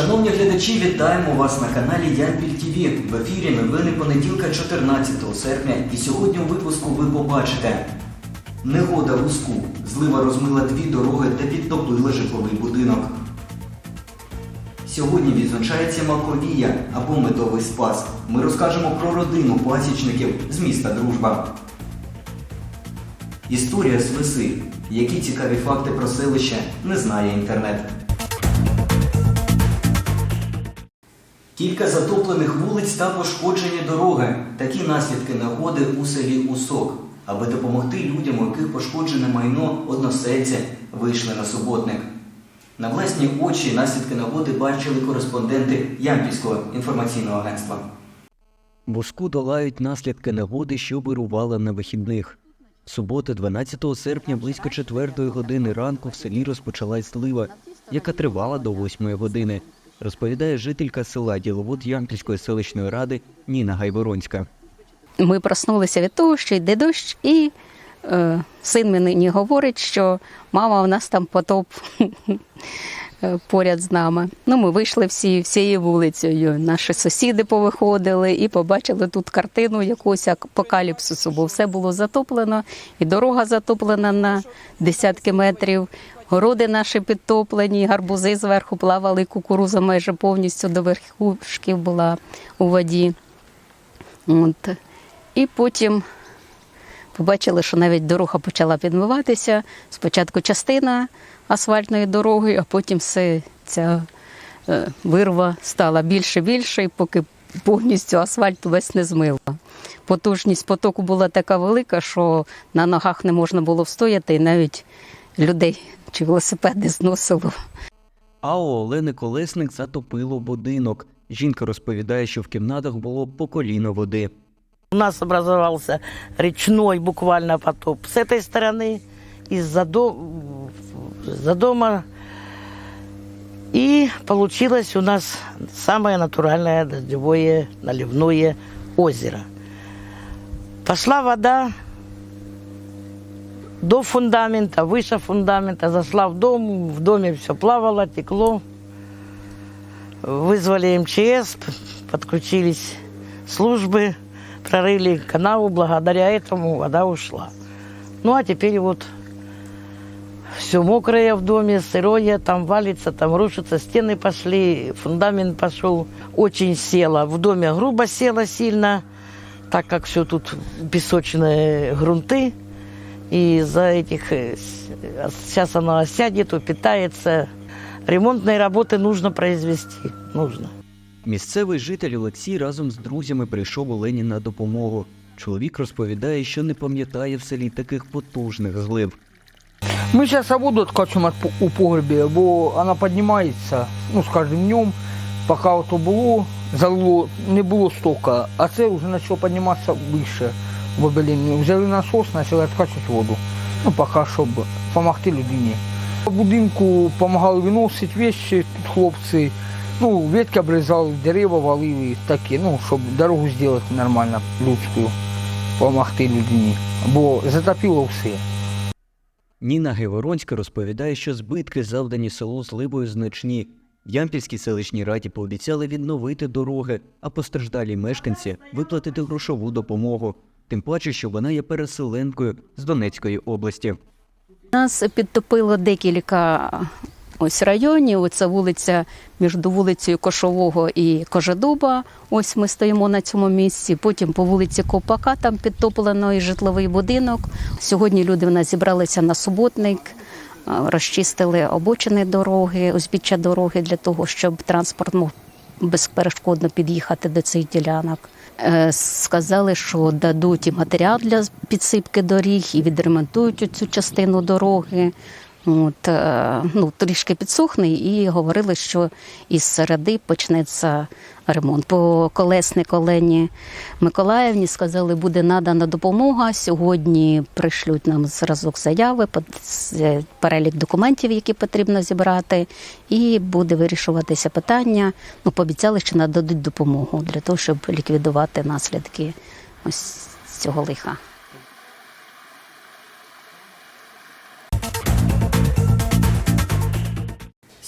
Шановні глядачі, вітаємо вас на каналі Ямпіль ТВ. В ефірі новини понеділка 14 серпня. І сьогодні у випуску ви побачите негода в Уску. Злива розмила дві дороги та підтопила житловий будинок. Сьогодні відзначається Маковія або Медовий Спас. Ми розкажемо про родину пасічників з міста Дружба. Історія з Веси. Які цікаві факти про селище не знає інтернет. Кілька затоплених вулиць та пошкоджені дороги. Такі наслідки негоди у селі Усок. Аби допомогти людям, у яких пошкоджене майно, односельці вийшли на суботник. На власні очі наслідки негоди бачили кореспонденти Ямпільського інформаційного агентства. Буску долають наслідки негоди, що вирувала на вихідних. Суботи, 12 серпня, близько 4 години ранку в селі розпочалась злива, яка тривала до 8 години, розповідає жителька села діловод Ямпільської селищної ради Ніна Гайворонська. Ми проснулися від того, що йде дощ, і е, син мені говорить, що мама, у нас там потоп поряд з нами. Ну, ми вийшли всі всією вулицею. Наші сусіди повиходили і побачили тут картину якогось апокаліпсису, бо все було затоплено, і дорога затоплена на десятки метрів. Городи наші підтоплені, гарбузи зверху плавали, кукуруза майже повністю до верхушків була у воді. От. І потім побачили, що навіть дорога почала підмиватися. Спочатку частина асфальтної дороги, а потім все ця е, вирва стала більше більше, і поки повністю асфальт весь не змила. Потужність потоку була така велика, що на ногах не можна було встояти, і навіть людей чи велосипеди зносило. А у Олени Колесник затопило будинок. Жінка розповідає, що в кімнатах було по коліно води. У нас образовался речной буквально потоп с этой стороны, из-за до... за дома. И получилось у нас самое натуральное дождевое наливное озеро. Пошла вода до фундамента, выше фундамента, зашла в дом, в доме все плавало, текло. Вызвали МЧС, подключились службы, прорыли канаву, благодаря этому вода ушла. Ну а теперь вот все мокрое в доме, сырое, там валится, там рушится, стены пошли, фундамент пошел, очень село. В доме грубо село сильно, так как все тут песочные грунты. И из-за этих, э, с- сейчас оно осядет, упитается. Ремонтные работы нужно произвести, нужно. Місцевий житель Олексій разом з друзями прийшов Олені на допомогу. Чоловік розповідає, що не пам'ятає в селі таких потужних злив. Мы сейчас воду откачиваем от, по- у погребе, бо она поднимается, ну, с каждым днем, пока ото було, залило, не було стока, а це вже почало підніматися вище в обеліні. Взяли насос, почали відкачувати воду, ну, поки, щоб допомогти людині. В будинку допомагали виносити вещи тут хлопці, ну, ветки обрізали, дерева валили, такі, ну, щоб дорогу зробити нормально, людську, допомогти людині, бо затопило все. Ніна Геворонська розповідає, що збитки, завдані селу зливою, значні. В Ямпільській селищній раді пообіцяли відновити дороги, а постраждалі мешканці виплатити грошову допомогу. Тим паче, що вона є переселенкою з Донецької області. Нас підтопило декілька ось районів. Це вулиця між вулицею Кошового і Кожедуба. Ось ми стоїмо на цьому місці. Потім по вулиці Копака там підтоплено і житловий будинок. Сьогодні люди в нас зібралися на суботник. Розчистили обочини дороги, узбіччя дороги для того, щоб транспорт мог безперешкодно під'їхати до цих ділянок. Е, Сказали, що дадуть і матеріал для підсипки доріг і відремонтують цю частину дороги. От, е, ну, трішки підсохне, і говорили, що із середи почнеться ремонт. По колесник Олені Миколаївні сказали, буде надана допомога. Сьогодні пришлють нам зразок заяви, перелік документів, які потрібно зібрати, і буде вирішуватися питання. Ну, пообіцяли, що нададуть допомогу для того, щоб ліквідувати наслідки ось цього лиха.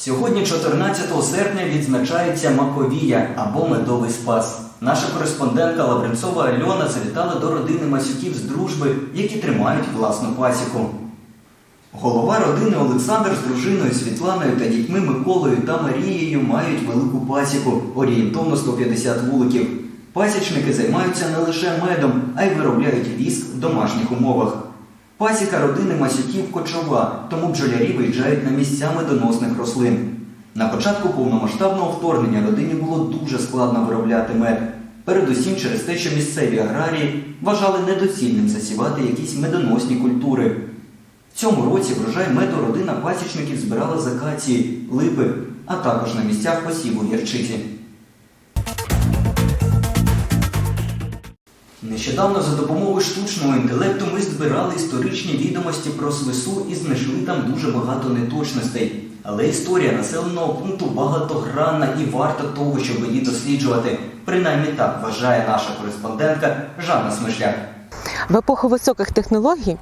Сьогодні, 14 серпня, відзначається Маковія або Медовий Спас. Наша кореспондентка Лавренцова Альона завітала до родини Масюків з дружби, які тримають власну пасіку. Голова родини Олександр з дружиною Світланою та дітьми Миколою та Марією мають велику пасіку, орієнтовно 150 вуликів. Пасічники займаються не лише медом, а й виробляють віск в домашніх умовах. Пасіка родини Масюків кочова, тому бджолярі виїжджають на місця медоносних рослин. На початку повномасштабного вторгнення родині було дуже складно виробляти мед. Передусім через те, що місцеві аграрії вважали недоцільним засівати якісь медоносні культури. В цьому році врожай меду родина пасічників збирала з акації, липи, а також на місцях посіву гірчиці. Нещодавно за допомогою штучного інтелекту ми збирали історичні відомості про свису і знайшли там дуже багато неточностей. Але історія населеного пункту багатогранна і варта того, щоб її досліджувати. Принаймні так вважає наша кореспондентка Жанна Смишляк. В епоху високих технологій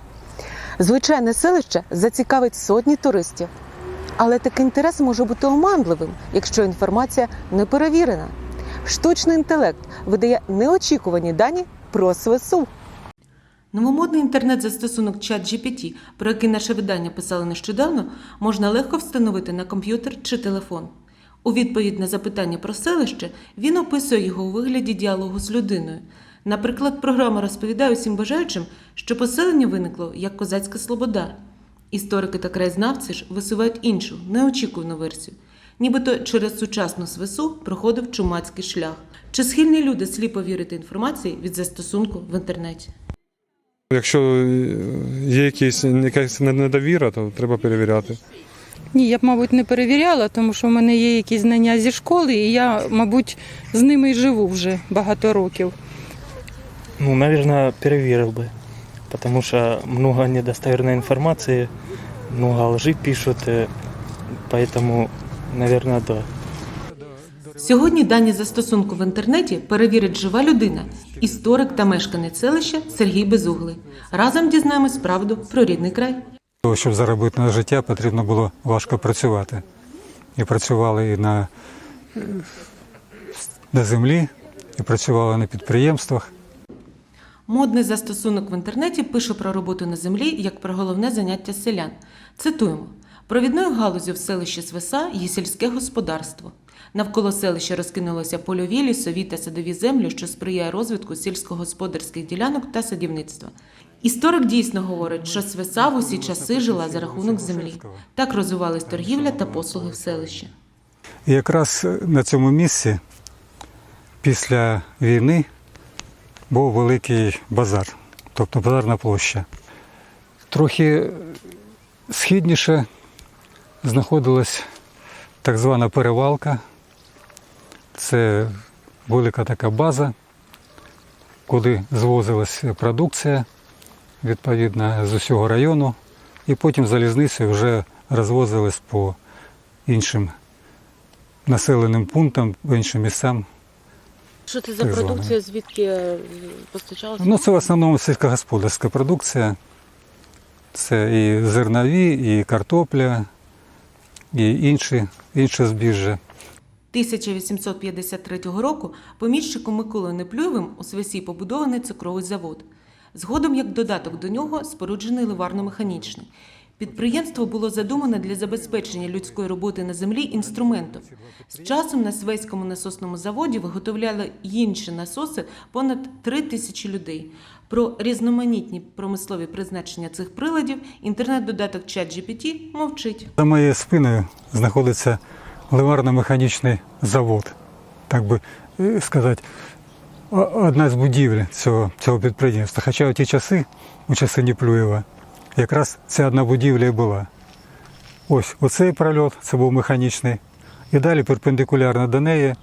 звичайне селище зацікавить сотні туристів. Але такий інтерес може бути оманливим, якщо інформація не перевірена. Штучний інтелект видає неочікувані дані про свису. Новомодний інтернет-застосунок ChatGPT, про який наше видання писало нещодавно, можна легко встановити на комп'ютер чи телефон. У відповідь на запитання про селище він описує його у вигляді діалогу з людиною. Наприклад, програма розповідає усім бажаючим, що поселення виникло як козацька слобода. Історики та краєзнавці ж висувають іншу, неочікувану версію Нібито через сучасну свису проходив чумацький шлях. Чи схильні люди сліпо вірити інформації від застосунку в інтернеті? Якщо е, є якісь, якась недовіра, то треба перевіряти. Ні, я б, мабуть, не перевіряла, тому що в мене є якісь знання зі школи, і я, мабуть, з ними й живу вже багато років. Ну, наверное, переверил бы. Потому что много недостоверной информации, много лжи пишут, э, поэтому, наверное, да. Сьогодні дані застосунку в інтернеті перевірить жива людина, історик та мешканець селища Сергій Безуглий. Разом дізнаємось правду про рідний край. Того, щоб заробити на життя, потрібно було важко працювати. І працювали і на, на землі, і працювали на підприємствах. Модний застосунок в інтернеті пише про роботу на землі як про головне заняття селян. Цитуємо: провідною галузю в селищі Свиса є сільське господарство. Навколо селища розкинулося польові, лісові та садові землі, що сприяє розвитку сільськогосподарських ділянок та садівництва. Історик дійсно говорить, що Свиса в усі часи жила за рахунок землі. Так розвивались торгівля та послуги в селищі. Якраз на цьому місці після війни був великий базар, тобто базарна площа. Трохи східніше знаходилась так звана перевалка. Це велика така база, куди звозилась продукція, відповідно, з усього району, і потім залізницею вже розвозилась по іншим населеним пунктам, по іншим місцям. Що це за Так продукція, звідки постачалася? Ну, це в основному сільськогосподарська продукція. Це і зернові, і картопля, і інші, інші збіжжя. 1853 року поміщиком Миколою Неплюєвим у свясі побудований цукровий завод. Згодом, як додаток до нього, споруджений ливарно-механічний. Підприємство було задумане для забезпечення людської роботи на землі інструментом. З часом на Свеському насосному заводі виготовляли інші насоси понад три тисячі людей. Про різноманітні промислові призначення цих приладів інтернет-додаток ChatGPT мовчить. За моєю спиною знаходиться ливарно-механічний завод, так би е, сказати, одна з будівель цього, цього підприємства. Хоча у ті часи, у часи Неплюєва, якраз ця одна будівля і була. Ось оцей прольот, це був механічний, і далі перпендикулярно до неї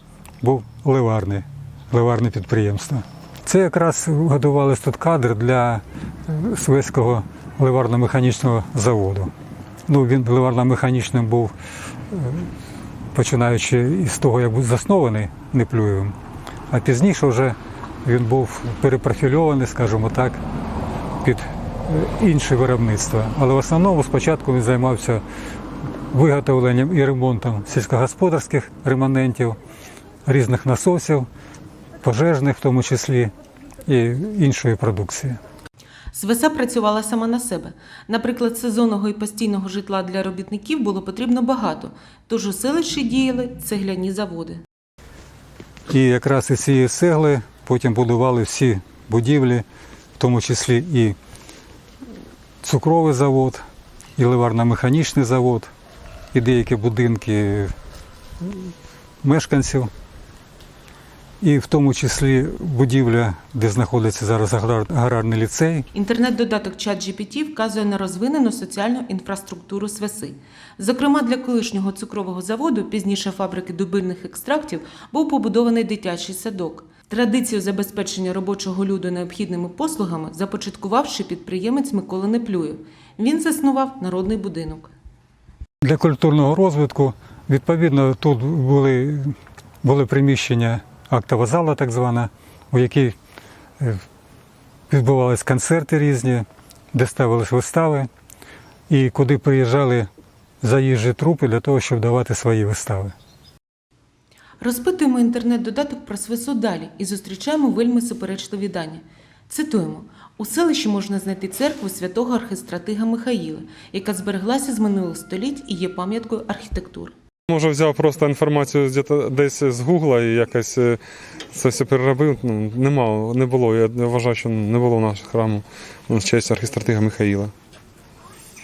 був ливарний, ливарне підприємство. Це якраз готувалися тут кадр для е, ливарно-механічного заводу. Ну, він ливарно-механічним був е, починаючи із того, як був заснований Неплюєвим, а пізніше вже він був перепрофільований, скажімо так, під інше виробництво. Але в основному спочатку він займався виготовленням і ремонтом сільськогосподарських реманентів, різних насосів, пожежних в тому числі і іншої продукції. Свеса працювала сама на себе. Наприклад, сезонного і постійного житла для робітників було потрібно багато, тож у селищі діяли цегляні заводи. І якраз із цієї цегли потім будували всі будівлі, в тому числі і цукровий завод, і ливарно-механічний завод, і деякі будинки мешканців, і в тому числі будівля, де знаходиться зараз аграрний ліцей. Інтернет-додаток ChatGPT вказує на розвинену соціальну інфраструктуру Свеси. Зокрема, для колишнього цукрового заводу, пізніше фабрики дубильних екстрактів, був побудований дитячий садок. Традицію забезпечення робочого люду необхідними послугами започаткувавши підприємець Микола Неплюєв. Він заснував народний будинок. Для культурного розвитку, відповідно, тут були, були приміщення актова зала, так звана, у якій е, відбувалися концерти різні, де ставились вистави, і куди приїжджали заїжджі трупи для того, щоб давати свої вистави. Розпитуємо інтернет-додаток про Свесу далі і зустрічаємо вельми суперечливі дані. Цитуємо: у селищі можна знайти церкву святого архистратига Михаїла, яка збереглася з минулих століть і є пам'яткою архітектури. Може, взяв просто інформацію десь- з Гугла і якось е, це все переробив. Ну, нема, не було. Я вважаю, що не було в нашого храму в честь архістратига Михаїла.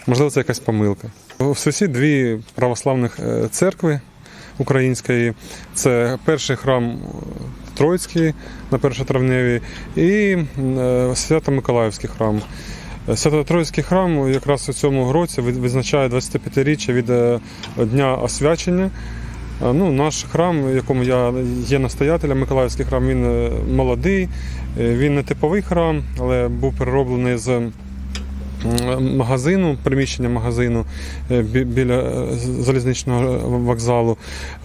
Можливо, це якась помилка. В Сосі дві православних е, церкви української. Це перший храм Троїцький на Першотравневій і е, Свято-Миколаївський храм. Свято-Троїцький храм якраз у цьому році відзначає 25-річчя від е, Дня освячення. Е, Ну, наш храм, якому я є настоятелем, Миколаївський храм, він молодий, він не типовий храм, але був перероблений з магазину, приміщення магазину е, біля е, залізничного вокзалу.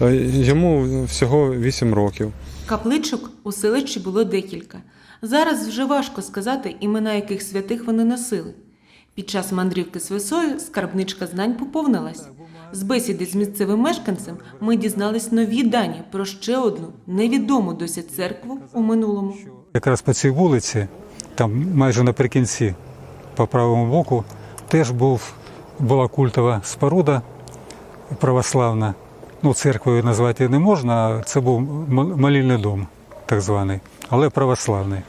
Е, Йому всього 8 років. Капличок у селищі було декілька. Зараз вже важко сказати, імена яких святих вони носили. Під час мандрівки Свисою скарбничка знань поповнилась. З бесіди з місцевим мешканцем ми дізнались нові дані про ще одну невідому досі церкву у минулому. Якраз по цій вулиці, там майже наприкінці, по правому боку, теж був, була культова споруда православна. Ну, церквою назвати не можна, це був молільний дом, так званий, але православний.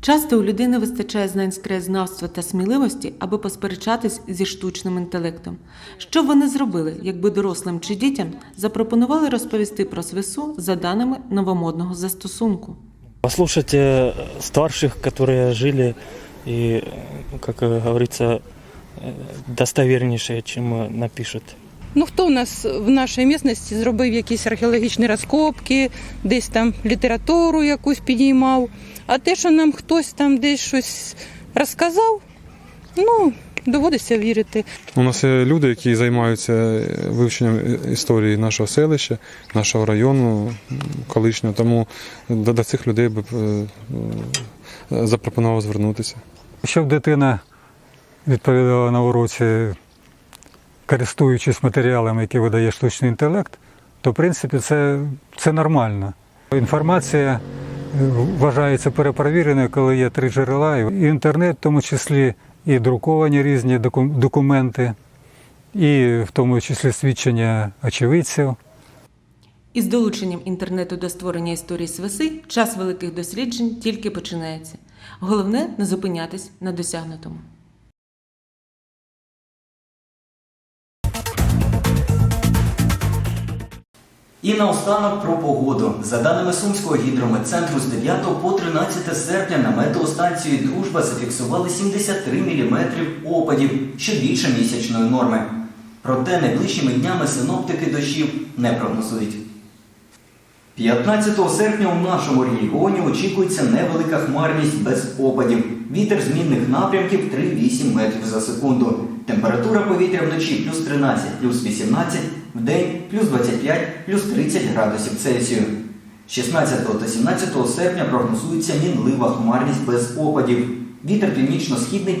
Часто у людини вистачає знань з краєзнавства та сміливості, аби посперечатись зі штучним інтелектом. Що б вони зробили, якби дорослим чи дітям запропонували розповісти про свису за даними новомодного застосунку? Послушать э, старших, которые жили и, э, как э, говорится, э, достовернейшее, чем э, напишут. Ну хто в нас в нашій місцевості зробив якісь археологічні розкопки, десь там літературу якусь підіймав. А те, що нам хтось там десь щось розказав, ну, доводиться вірити. У нас є люди, які займаються е, вивченням е, історії нашого селища, нашого району м, колишнього. Тому до, до цих людей би е, е, запропонував звернутися. Щоб дитина відповідала на уроці, користуючись матеріалами, які видає штучний інтелект, то в принципі це, це нормально. Інформація е, вважається перепровіреною, коли є три джерела, і інтернет, в тому числі і друковані різні документи, і в тому числі свідчення очевидців. Із долученням інтернету до створення історії свиси час великих досліджень тільки починається. Головне не зупинятись на досягнутому. І наостанок про погоду. За даними Сумського гідрометцентру, з 9 по 13 серпня на метеостанції Дружба зафіксували 73 мм опадів, що більше місячної норми. Проте найближчими днями синоптики дощів не прогнозують. 15 серпня у нашому регіоні очікується невелика хмарність без опадів. Вітер змінних напрямків 3-8 метрів за секунду. Температура повітря вночі плюс 13, плюс 18, в день плюс 25, плюс 30 градусів Цельсію. 16 та 17 серпня прогнозується мінлива хмарність без опадів. Вітер північно-східний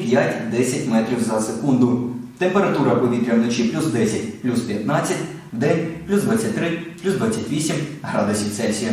5-10 метрів за секунду. Температура повітря вночі плюс 10, плюс 15, день плюс 23, плюс 28 градусів Цельсія.